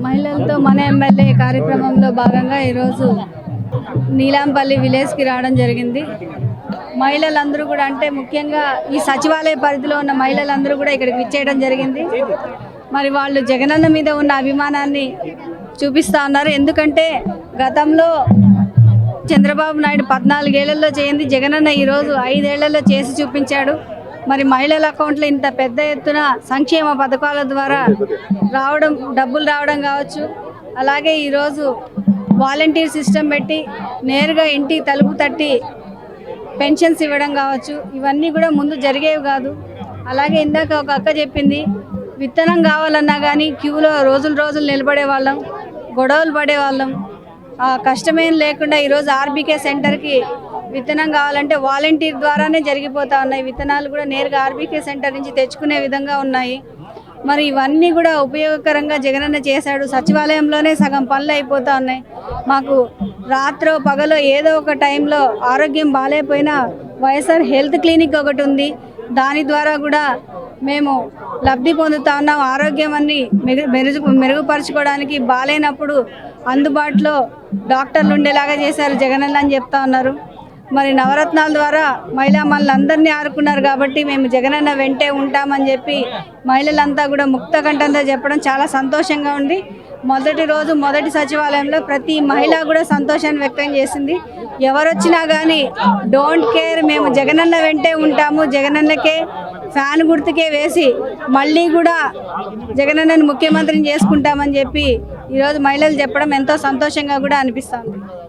మహిళలతో మన ఎమ్మెల్యే కార్యక్రమంలో భాగంగా ఈరోజు నీలాంపల్లి విలేజ్కి రావడం జరిగింది. మహిళలందరూ కూడా అంటే ముఖ్యంగా ఈ సచివాలయ పరిధిలో ఉన్న మహిళలందరూ కూడా ఇక్కడికి విచ్చేయడం జరిగింది. మరి వాళ్ళు జగనన్న మీద ఉన్న అభిమానాన్ని చూపిస్తూ ఉన్నారు. ఎందుకంటే గతంలో చంద్రబాబు నాయుడు పద్నాలుగేళ్ళలో చేయింది. జగనన్న ఈరోజు ఐదేళ్ళలో చేసి చూపించాడు. మరి మహిళల అకౌంట్లో ఇంత పెద్ద ఎత్తున సంక్షేమ పథకాల ద్వారా రావడం డబ్బులు రావడం కావచ్చు. అలాగే ఈరోజు వాలంటీర్ సిస్టమ్ పెట్టి నేరుగా ఇంటి తలుపు తట్టి పెన్షన్స్ ఇవ్వడం కావచ్చు. ఇవన్నీ కూడా ముందు జరిగేవి కాదు. అలాగే ఇందాక ఒక అక్క చెప్పింది విత్తనం కావాలన్నా కానీ క్యూలో రోజులు రోజులు నిలబడే వాళ్ళం గొడవలు పడేవాళ్ళం ఆ కష్టమేం లేకుండా ఈరోజు ఆర్బీకే సెంటర్కి విత్తనం కావాలంటే వాలంటీర్ ద్వారానే జరిగిపోతా ఉన్నాయి. విత్తనాలు కూడా నేరుగా ఆర్బీకే సెంటర్ నుంచి తెచ్చుకునే విధంగా ఉన్నాయి. మరి ఇవన్నీ కూడా ఉపయోగకరంగా జగనన్న చేశాడు. సచివాలయంలోనే సగం పనులు అయిపోతా ఉన్నాయి. మాకు రాత్రో పగలో ఏదో ఒక టైంలో ఆరోగ్యం బాగాలేకపోయినా వైఎస్ఆర్ హెల్త్ క్లినిక్ ఒకటి ఉంది. దాని ద్వారా కూడా మేము లబ్ధి పొందుతా ఉన్నాం. ఆరోగ్యం అన్ని మెరుగు మెరుగు మెరుగుపరచుకోవడానికి బాగాలేనప్పుడు అందుబాటులో డాక్టర్లు ఉండేలాగా చేశారు జగనన్న అని చెప్తా ఉన్నారు. మరి నవరత్నాల ద్వారా మహిళా మనల్ని ఆరుకున్నారు కాబట్టి మేము జగనన్న వెంటే ఉంటామని చెప్పి మహిళలంతా కూడా ముక్త కంఠంతో చెప్పడం చాలా సంతోషంగా ఉంది. మొదటి రోజు మొదటి సచివాలయంలో ప్రతి మహిళ కూడా సంతోషాన్ని వ్యక్తం చేసింది. ఎవరొచ్చినా కానీ డోంట్ కేర్ మేము జగనన్న వెంటే ఉంటాము. జగనన్నకే ఫ్యాన్ గుర్తుకే వేసి మళ్ళీ కూడా జగనన్నను ముఖ్యమంత్రిని చేసుకుంటామని చెప్పి ఈరోజు మహిళలు చెప్పడం ఎంతో సంతోషంగా కూడా అనిపిస్తుంది.